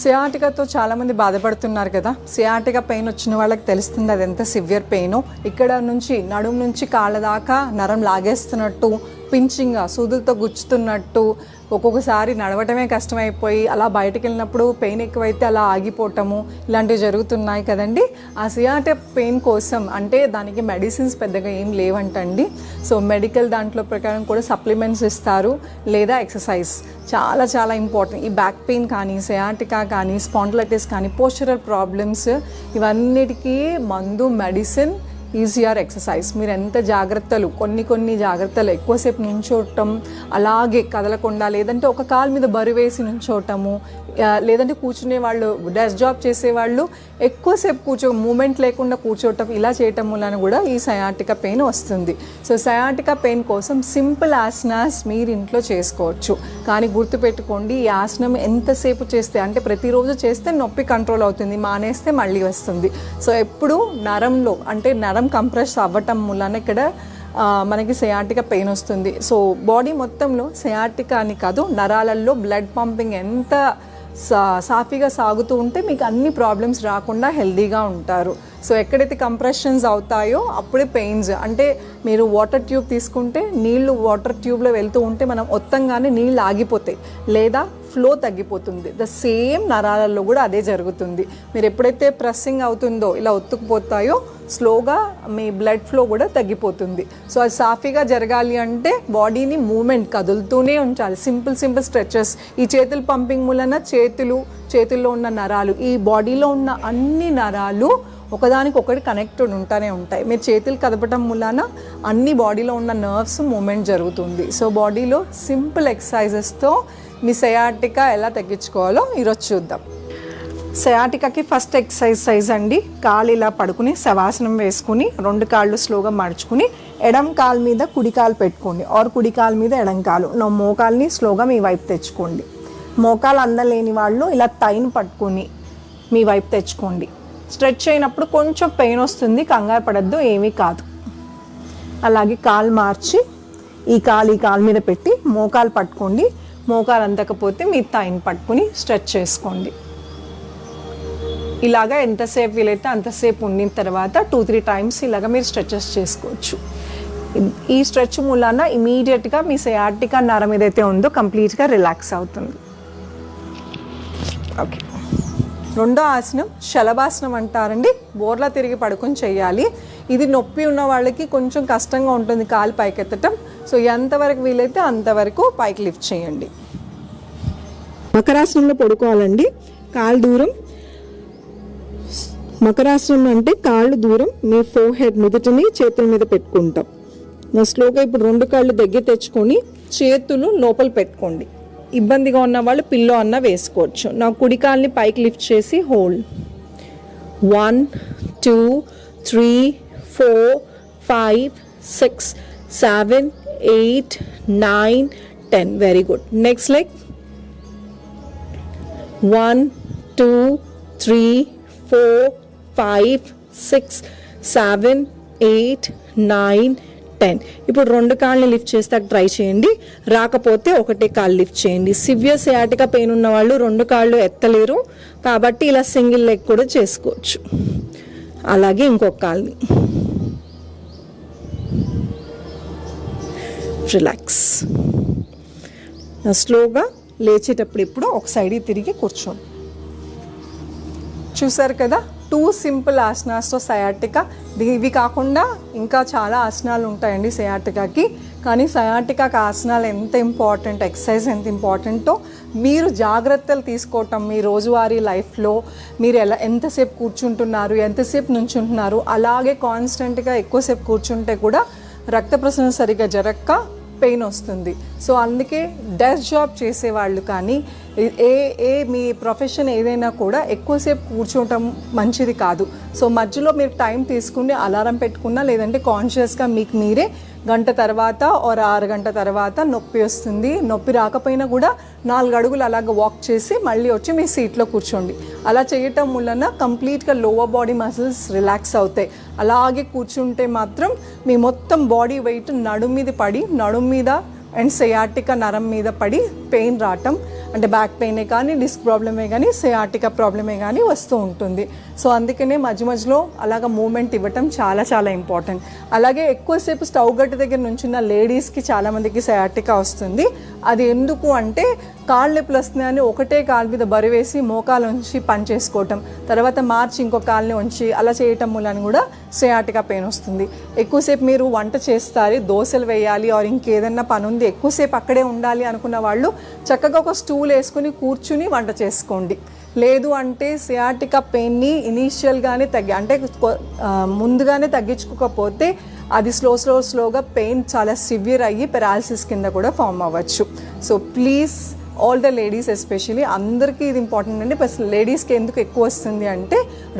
సియాటికాతో చాలామంది బాధపడుతున్నారు కదా. సియాటికా పెయిన్ వచ్చిన వాళ్ళకి తెలుస్తుంది అది ఎంత సివియర్ పెయిన్. ఇక్కడ నుంచి నడుము నుంచి కాళ్ళ దాకా నరం లాగేస్తున్నట్టు పించింగ్గా సూదులతో గుచ్చుతున్నట్టు ఒక్కొక్కసారి నడవటమే కష్టమైపోయి అలా బయటకు వెళ్ళినప్పుడు పెయిన్ ఎక్కువైతే అలా ఆగిపోవటము ఇలాంటివి జరుగుతున్నాయి కదండి. ఆ సియాటిక్ పెయిన్ కోసం అంటే దానికి మెడిసిన్స్ పెద్దగా ఏం లేవంటండి. సో మెడికల్ దాంట్లో ప్రకారం కూడా సప్లిమెంట్స్ ఇస్తారు లేదా ఎక్సర్సైజ్. చాలా చాలా ఇంపార్టెంట్. ఈ బ్యాక్ పెయిన్ కానీ సయాటికా కానీ స్పాండిలైటిస్ కానీ పోస్చరల్ ప్రాబ్లమ్స్ ఇవన్నిటికీ మందు మెడిసిన్ ఈజీఆర్ ఎక్సర్సైజ్. మీరు ఎంత జాగ్రత్తలు కొన్ని కొన్ని జాగ్రత్తలు ఎక్కువసేపు నుంచోటం అలాగే కదలకుండా లేదంటే ఒక కాలు మీద బరువేసి నుంచోటము లేదంటే కూర్చునే వాళ్ళు డెస్క్ జాబ్ చేసేవాళ్ళు ఎక్కువసేపు కూర్చో మూమెంట్ లేకుండా కూర్చోవటం ఇలా చేయటం వలన కూడా ఈ సయాటిక పెయిన్ వస్తుంది. సో సయాటిక పెయిన్ కోసం సింపుల్ ఆసనాస్ మీరు ఇంట్లో చేసుకోవచ్చు. కానీ గుర్తుపెట్టుకోండి ఈ ఆసనం ఎంతసేపు చేస్తే అంటే ప్రతిరోజు చేస్తే నొప్పి కంట్రోల్ అవుతుంది మానేస్తే మళ్ళీ వస్తుంది. సో ఎప్పుడు నరంలో అంటే నరం కంప్రెస్ అవ్వటం వలన ఇక్కడ మనకి సయాటికా పెయిన్ వస్తుంది. సో బాడీ మొత్తంలో సయాటికా అని కాదు నరాలల్లో బ్లడ్ పంపింగ్ ఎంత సాఫీగా సాగుతూ ఉంటే మీకు అన్ని ప్రాబ్లమ్స్ రాకుండా హెల్దీగా ఉంటారు. సో ఎక్కడైతే కంప్రెషన్స్ అవుతాయో అప్పుడే పెయిన్స్ అంటే మీరు వాటర్ ట్యూబ్ తీసుకుంటే నీళ్ళు వాటర్ ట్యూబ్లో వెళ్తూ ఉంటే మనం మొత్తంగానే నీళ్ళు ఆగిపోతాయి. లేదా ఫ్లో తగ్గిపోతుంది. ద సేమ్ నరాలలో కూడా అదే జరుగుతుంది. మీరు ఎప్పుడైతే ప్రెస్సింగ్ అవుతుందో ఇలా ఒత్తుకుపోతాయో స్లోగా మీ బ్లడ్ ఫ్లో కూడా తగ్గిపోతుంది. సో అది సాఫీగా జరగాలి అంటే బాడీని మూమెంట్ కదులుతూనే ఉంచాలి. సింపుల్ సింపుల్ స్ట్రెచెస్ ఈ చేతులు పంపింగ్ మూలన చేతులు చేతుల్లో ఉన్న నరాలు ఈ బాడీలో ఉన్న అన్ని నరాలు ఒకదానికి ఒకటి కనెక్టెడ్ ఉంటానే ఉంటాయి. మీరు చేతులు కదపటం మూలాన అన్ని బాడీలో ఉన్న నర్వ్స్ మూమెంట్ జరుగుతుంది. సో బాడీలో సింపుల్ ఎక్సర్సైజెస్తో మీ సయాటికా ఎలా తగ్గించుకోవాలో ఈరోజు చూద్దాం. సయాటికాకి ఫస్ట్ ఎక్సర్సైజ్ అండి కాలు ఇలా పడుకుని శవాసనం వేసుకుని రెండు కాళ్ళు స్లోగా మడుచుకుని ఎడం కాలు మీద కుడి కాలు పెట్టుకోండి. ఆర్ కుడి కాలు మీద ఎడం కాలు. నా మోకాల్ని స్లోగా మీ వైపు తెచ్చుకోండి. మోకాలు అందలేని వాళ్ళు ఇలా తైను పట్టుకొని మీ వైపు తెచ్చుకోండి. స్ట్రెచ్ అయినప్పుడు కొంచెం పెయిన్ వస్తుంది కంగారు పడద్దు ఏమీ కాదు. అలాగే కాలు మార్చి ఈ కాలు ఈ కాలు మీద పెట్టి మోకాలు పట్టుకోండి. మోకాలు అందకపోతే మీ తాయిని పట్టుకుని స్ట్రెచ్ చేసుకోండి. ఇలాగా ఎంతసేపు వీలైతే అంతసేపు ఉండిన తర్వాత టూ త్రీ టైమ్స్ ఇలాగ మీరు స్ట్రెచెస్ చేసుకోవచ్చు. ఈ స్ట్రెచ్ మూలాన ఇమీడియట్గా మీ సయాటికా నరం ఏదైతే ఉందో కంప్లీట్గా రిలాక్స్ అవుతుంది. ఓకే. రెండో ఆసనం శలభాసనం అంటారండి. బోర్లా తిరిగి పడుకొని చేయాలి ఇది నొప్పి ఉన్న వాళ్ళకి కొంచెం కష్టంగా ఉంటుంది కాలు పైకెత్తటం. సో ఎంతవరకు వీలైతే అంతవరకు పైకి లిఫ్ట్ చేయండి. మకరాసనంలో పడుకోవాలండి. కాలు దూరం. మకరాసనం అంటే కాళ్ళు దూరం. మీ ఫోర్ హెడ్ నుదుటిని చేతుల మీద పెట్టుకుంటాం. నా స్లోగా ఇప్పుడు రెండు కాళ్ళు దగ్గర తెచ్చుకొని చేతులు లోపల పెట్టుకోండి. ఇబ్బందిగా ఉన్న వాళ్ళు పిల్లో అన్న వేసుకోవచ్చు. నా కుడికాల్ని పైకి లిఫ్ట్ చేసి hold. One two three four five six seven eight nine ten. Very good. Next leg one two three four five six seven eight nine ten. ఇప్పుడు రెండు కాళ్ళని లిఫ్ట్ చేస్తాక ట్రై చేయండి. రాకపోతే ఒకటే కాళ్ళు లిఫ్ట్ చేయండి. సివియర్ సియాటికా పెయిన్ ఉన్న వాళ్ళు రెండు కాళ్ళు ఎత్తలేరు. కాబట్టి ఇలా సింగిల్ లెగ్ కూడా చేసుకోవచ్చు. అలాగే ఇంకొక కాళ్ళని. రిలాక్స్. స్లోగా లేచేటప్పుడు ఇప్పుడు ఒక సైడ్ తిరిగి కూర్చోండి. చూసారు కదా? టూ సింపుల్ ఆసనాస్తో సయాటికా ఇవి కాకుండా ఇంకా చాలా ఆసనాలు ఉంటాయండి సయాటికాకి. కానీ సయాటికాకి ఆసనాలు ఎంత ఇంపార్టెంట్ ఎక్సర్సైజ్ ఎంత ఇంపార్టెంటో మీరు జాగ్రత్తలు తీసుకోవటం మీ రోజువారీ లైఫ్లో మీరు ఎలా ఎంతసేపు కూర్చుంటున్నారు ఎంతసేపు నుంచుంటున్నారు అలాగే కాన్స్టెంట్గా ఎక్కువసేపు కూర్చుంటే కూడా రక్త ప్రసరణ సరిగ్గా జరగక పెయిన్ వస్తుంది. సో అందుకే డెస్క్ జాబ్ చేసేవాళ్ళు కానీ ఏ ఏ మీ ప్రొఫెషన్ ఏదైనా కూడా ఎక్కువసేపు కూర్చోవటం మంచిది కాదు. సో మధ్యలో మీరు టైం తీసుకుని అలారం పెట్టుకున్నా లేదంటే కాన్షియస్గా మీకు మీరే గంట తర్వాత ఆర్ ఆరు గంట తర్వాత నొప్పి వస్తుంది. నొప్పి రాకపోయినా కూడా నాలుగు అడుగులు అలాగ వాక్ చేసి మళ్ళీ వచ్చి మీ సీట్లో కూర్చోండి. అలా చేయటం వలన కంప్లీట్గా లోవర్ బాడీ మసిల్స్ రిలాక్స్ అవుతాయి. అలాగే కూర్చుంటే మాత్రం మీ మొత్తం బాడీ వెయిట్ నడుము మీద పడి నడుము మీద అండ్ సయాటిక నరం మీద పడి పెయిన్ రావటం అంటే బ్యాక్ పెయినే కానీ డిస్క్ ప్రాబ్లమే కానీ సయాటిక ప్రాబ్లమే కానీ వస్తూ ఉంటుంది. సో అందుకనే మధ్య మధ్యలో అలాగ మూమెంట్ ఇవ్వటం చాలా చాలా ఇంపార్టెంట్. అలాగే ఎక్కువసేపు స్టవ్ గట్టు దగ్గర నుంచున్న లేడీస్కి చాలామందికి సయాటిక వస్తుంది. అది ఎందుకు అంటే కాళ్ళు నొప్పులు వస్తున్నాయని ఒకటే కాలు మీద బరివేసి మోకాలు ఉంచి పని చేసుకోవటం. తర్వాత మార్చి ఇంకో కాలుని ఉంచి అలా చేయటం మూలని కూడా సయాటిక పెయిన్ వస్తుంది. ఎక్కువసేపు మీరు వంట చేస్తారు దోశలు వేయాలి ఆర్ ఇంకేదన్నా పని ఉంది ఎక్కువసేపు అక్కడే ఉండాలి అనుకున్న వాళ్ళు చక్కగా ఒక స్టూల్ వేసుకుని కూర్చుని వంట చేసుకోండి. లేదు అంటే సియాటికా పెయిన్ని ఇనీషియల్గానే తగ్గి అంటే ముందుగానే తగ్గించుకోకపోతే అది స్లో స్లో స్లోగా పెయిన్ చాలా సివియర్ అయ్యి పెరాలసిస్ కింద కూడా ఫామ్ అవ్వచ్చు. So please all the ladies especially అందరికీ ఇది ఇంపార్టెంట్ అండి. ప్లస్ లేడీస్కి ఎందుకు ఎక్కువ వస్తుంది అంటే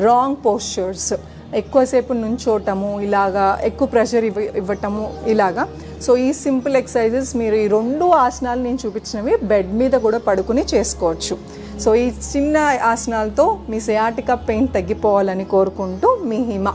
రాంగ్ పోస్చర్స్ ఎక్కువసేపు నుంచోటము ఇలాగా ఎక్కువ ప్రెషర్ ఇవ్వ ఇవ్వటము ఇలాగా. సో ఈ సింపుల్ ఎక్సర్సైజెస్ మీరు ఈ రెండు ఆసనాలు నేను చూపించినవి బెడ్ మీద కూడా పడుకుని చేసుకోవచ్చు. సో ఈ చిన్న ఆసనాలతో మీ సియాటికా పెయిన్ తగ్గిపోవాలని కోరుకుంటూ మీ హిమ.